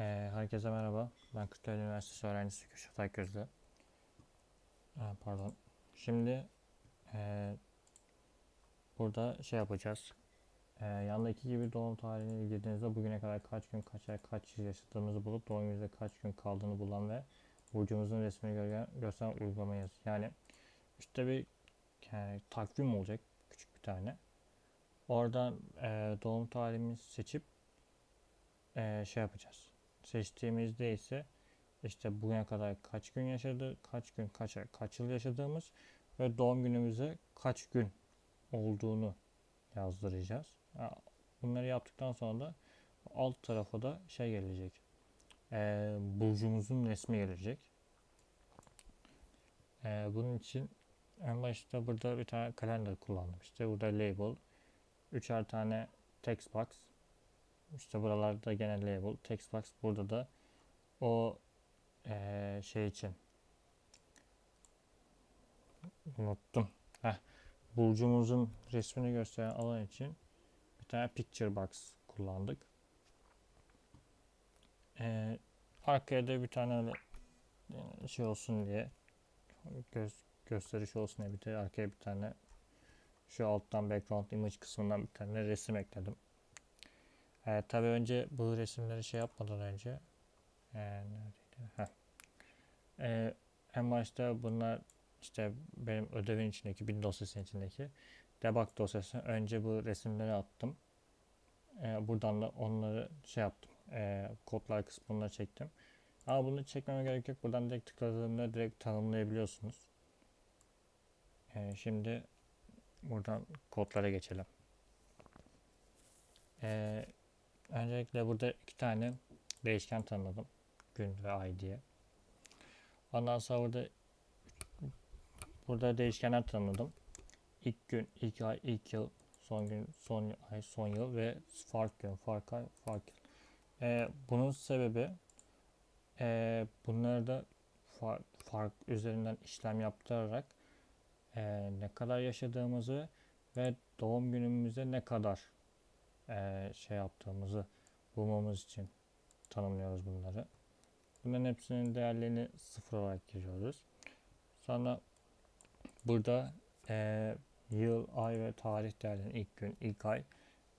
Ee, herkese merhaba. Ben Kırklareli Üniversitesi öğrencisi Kürşat Ayközlü. Ee, pardon. Şimdi ee, burada şey yapacağız. Ee, yandaki gibi doğum tarihine girdiğinizde bugüne kadar kaç gün, kaç ay, kaç yıl yaşadığımızı bulup doğum günümüzde kaç gün kaldığını bulan ve burcumuzun resmini gören, gösteren uygulamayız. Yani işte bir yani takvim olacak küçük bir tane. Oradan ee, doğum tarihimizi seçip ee, şey yapacağız. Seçtiğimizde ise işte bugüne kadar kaç gün yaşadı, kaç gün, kaç kaç yıl yaşadığımız ve doğum günümüze kaç gün olduğunu yazdıracağız. Ya, Bunları yaptıktan sonra da alt tarafa da şey gelecek. Ee, burcumuzun resmi gelecek. Ee, bunun için en başta burada bir tane kalender kullandım. İşte burada label, üçer tane text box, işte buralarda gene label, text box. Burada da o eee, şey için unuttum. Heh, burcumuzun resmini gösteren alan için bir tane picture box kullandık. Eee, arkaya da bir tane şey olsun diye göz, gösteriş olsun diye bir de arkaya bir tane şu alttan background image kısmından bir tane resim ekledim. Ee, tabii önce bu resimleri şey yapmadan önce ee, neredeydi? Ee, en başta bunlar işte benim ödevin içindeki bin dosyasının içindeki debug dosyasına önce bu resimleri attım. Ee, buradan da onları şey yaptım. Ee, kodlar kısmına çektim. Ama bunu çekmeme gerek yok. Buradan direkt tıkladığımda direkt tanımlayabiliyorsunuz. Ee, şimdi buradan kodlara geçelim. Ee, Öncelikle burada iki tane değişken tanımladım. Gün ve ay diye. Ondan sonra burada burada değişkenler tanımladım. İlk gün, ilk ay, ilk yıl, son gün, son ay, son yıl ve fark gün, fark ay, fark yıl. Ee, bunun sebebi ee, bunları da fark, fark üzerinden işlem yaptırarak ee, ne kadar yaşadığımızı ve doğum günümüze ne kadar şey yaptığımızı bulmamız için tanımlıyoruz bunları. Bunların hepsinin değerlerini sıfır olarak giriyoruz. Sonra burada eee, yıl, ay ve tarih değerlerini ilk gün, ilk ay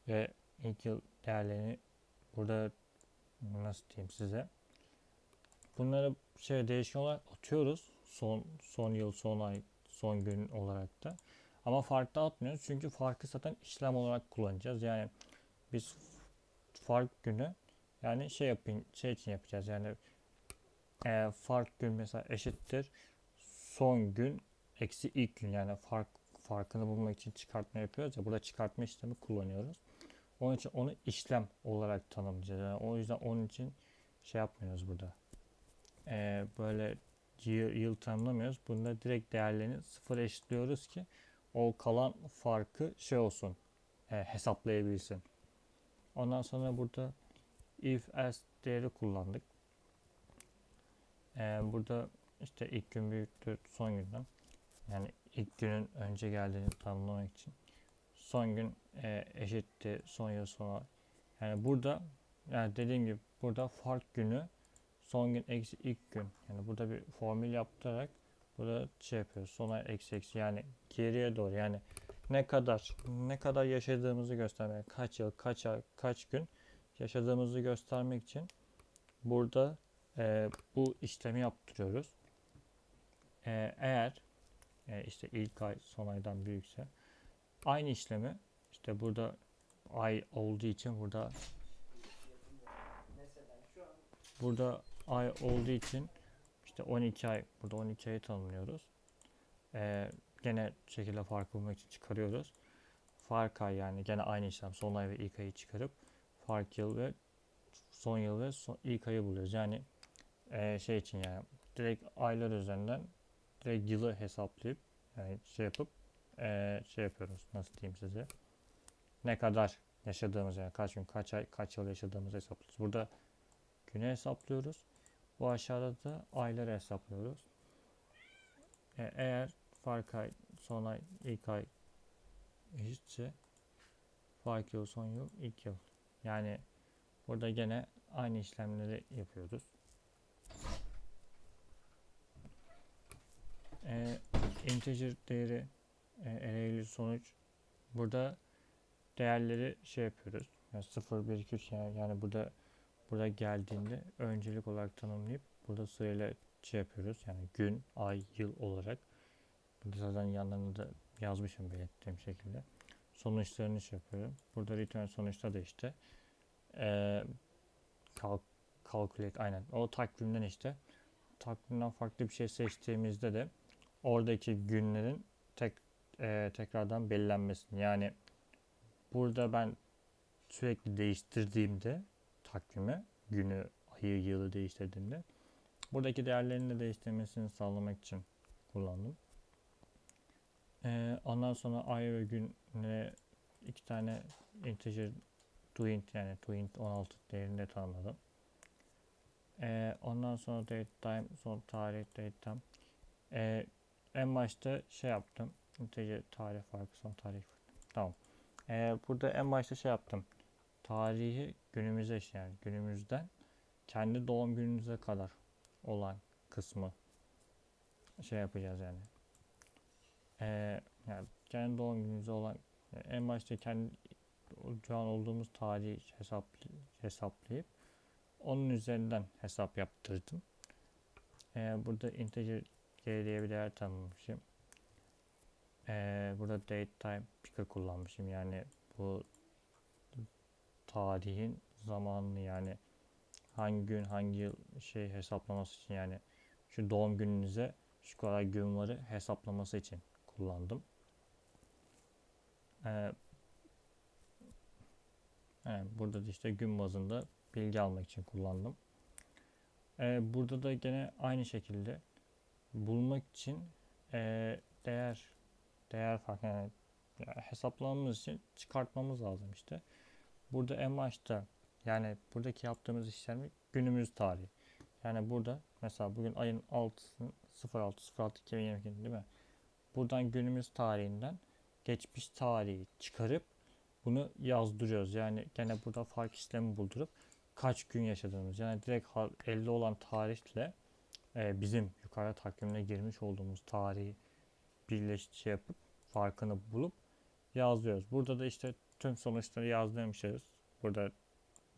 ve ilk yıl değerlerini burada nasıl diyeyim size bunları şey değişken olarak atıyoruz. Son son yıl, son ay, son gün olarak da. Ama farklı atmıyoruz çünkü farkı zaten işlem olarak kullanacağız. Yani biz fark günü yani şey yapayım şey için yapacağız yani e, fark gün mesela eşittir son gün eksi ilk gün yani fark farkını bulmak için çıkartma yapıyoruz ya burada çıkartma işlemi kullanıyoruz. Onun için onu işlem olarak tanımlayacağız. Yani o yüzden onun için şey yapmıyoruz burada. E, böyle yıl, yıl tanımlamıyoruz. Bunda direkt değerlerini sıfır eşitliyoruz ki o kalan farkı şey olsun e, hesaplayabilsin. Ondan sonra burada if else değeri kullandık. Ee, burada işte ilk gün büyüktür son günden. Yani ilk günün önce geldiğini tanımlamak için. Son gün e, eşittir son yıl sonra. Yani burada yani dediğim gibi burada fark günü son gün eksi ilk gün. Yani burada bir formül yaptırarak burada şey yapıyoruz. Sona eksi eksi yani geriye doğru yani ne kadar ne kadar yaşadığımızı göstermek, kaç yıl, kaç ay, kaç gün yaşadığımızı göstermek için burada e, bu işlemi yaptırıyoruz. E, eğer e, işte ilk ay son aydan büyükse aynı işlemi işte burada ay olduğu için burada burada ay olduğu için işte 12 ay burada 12 ayı tanımlıyoruz. E, gene şekilde fark bulmak için çıkarıyoruz. Fark ay yani gene aynı işlem son ay ve ilk ayı çıkarıp fark yıl ve son yıl ve son, ilk ayı buluyoruz. Yani e, şey için yani direkt aylar üzerinden direkt yılı hesaplayıp yani şey yapıp e, şey yapıyoruz. Nasıl diyeyim size? Ne kadar yaşadığımız yani kaç gün, kaç ay, kaç yıl yaşadığımızı hesaplıyoruz. Burada günü hesaplıyoruz. Bu aşağıda da ayları hesaplıyoruz. E, eğer fark ay, son ay, ilk ay eşitse fark yıl, son yıl, ilk yıl. Yani burada gene aynı işlemleri yapıyoruz. Ee, integer değeri e, array'li sonuç burada değerleri şey yapıyoruz. Yani 0 1 2 3 yani, yani burada burada geldiğinde öncelik olarak tanımlayıp burada sırayla şey yapıyoruz. Yani gün, ay, yıl olarak. Burada zaten yanlarını da yazmışım belirttiğim şekilde. Sonuçlarını şey yapıyorum. Burada return sonuçta da işte eee kalk, calculate aynen. O takvimden işte takvimden farklı bir şey seçtiğimizde de oradaki günlerin tek eee, tekrardan belirlenmesini yani burada ben sürekli değiştirdiğimde takvimi günü ayı yılı değiştirdiğimde buradaki değerlerin de değiştirmesini sağlamak için kullandım. Eee, ondan sonra ay ve güne iki tane integer doint yani doint 16 değerinde tanımladım. Eee, ondan sonra date time son tarih date time. Eee, en başta şey yaptım. Integer tarih farkı son tarih. Tamam. Eee, burada en başta şey yaptım. Tarihi günümüze yani günümüzden kendi doğum gününüze kadar olan kısmı şey yapacağız yani. Eee yani kendi doğum gününüze olan yani en başta kendi şu an olduğumuz tarihi hesap, hesaplayıp onun üzerinden hesap yaptırdım. Eee burada integer g bir değer tanımlamışım. Eee burada date time picker kullanmışım. Yani bu tarihin zamanını yani hangi gün hangi yıl şey hesaplaması için yani şu doğum gününüze şu kadar gün varı hesaplaması için kullandım. Ee, evet, burada da işte gün bazında bilgi almak için kullandım. Ee, burada da gene aynı şekilde bulmak için e, değer değer farkı yani hesaplamamız için çıkartmamız lazım işte. Burada en başta yani buradaki yaptığımız işlemi günümüz tarihi. Yani burada mesela bugün ayın 6'sının 06 06 2022 değil mi? Buradan günümüz tarihinden geçmiş tarihi çıkarıp bunu yazdırıyoruz. Yani gene burada fark işlemi buldurup kaç gün yaşadığımız yani direkt elde olan tarihle e, bizim yukarı takvimine girmiş olduğumuz tarihi birleşik şey yapıp farkını bulup yazıyoruz. Burada da işte tüm sonuçları yazdırmışız. Burada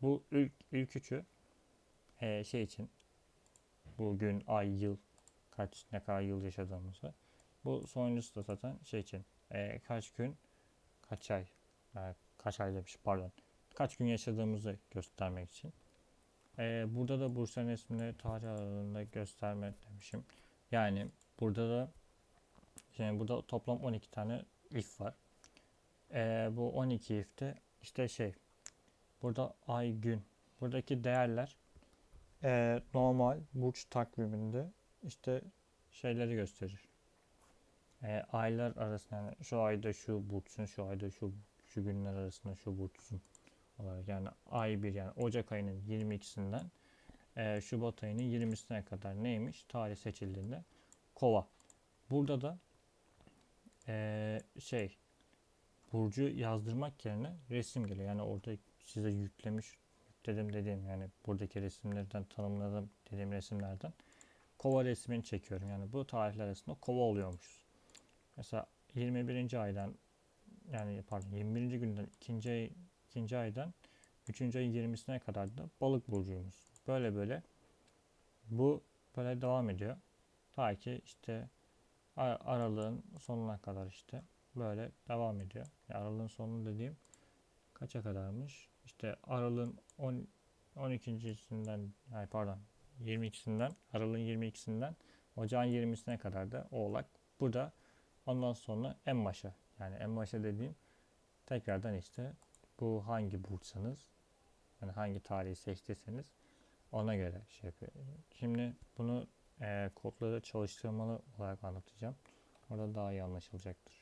bu ilk, ilk üçü e, şey için bugün ay yıl kaç ne kadar yıl yaşadığımızı. Bu sonuncusu da zaten şey için e, kaç gün kaç ay e, kaç ay demiş pardon kaç gün yaşadığımızı göstermek için. E, burada da Bursa'nın ismini tarih aralığında gösterme demişim. Yani burada da yani burada toplam 12 tane if var. E, bu 12 if'te işte şey burada ay gün buradaki değerler e, normal burç takviminde işte şeyleri gösterir. E, aylar arasında yani şu ayda şu burçsun, şu ayda şu şu günler arasında şu burçsun olarak yani ay bir yani Ocak ayının 22'sinden e, Şubat ayının 20'sine kadar neymiş tarih seçildiğinde kova. Burada da e, şey burcu yazdırmak yerine resim geliyor. Yani orada size yüklemiş yükledim dediğim yani buradaki resimlerden tanımladım dediğim resimlerden kova resmini çekiyorum. Yani bu tarihler arasında kova oluyormuşuz. Mesela 21. aydan yani pardon 21. günden 2. ay 2. aydan 3. ayın 20'sine kadar da balık burcuyumuz. Böyle böyle bu böyle devam ediyor. Ta ki işte aralığın sonuna kadar işte böyle devam ediyor. Yani aralığın sonu dediğim kaça kadarmış? İşte aralığın 10 12.sinden ay pardon 22'sinden aralığın 22'sinden ocağın 20'sine kadar da oğlak. Burada ondan sonra en başa yani en başa dediğim tekrardan işte bu hangi burçsanız yani hangi tarihi seçtiyseniz ona göre şey yapıyor. Şimdi bunu e, kodları çalıştırmalı olarak anlatacağım. Orada daha iyi anlaşılacaktır.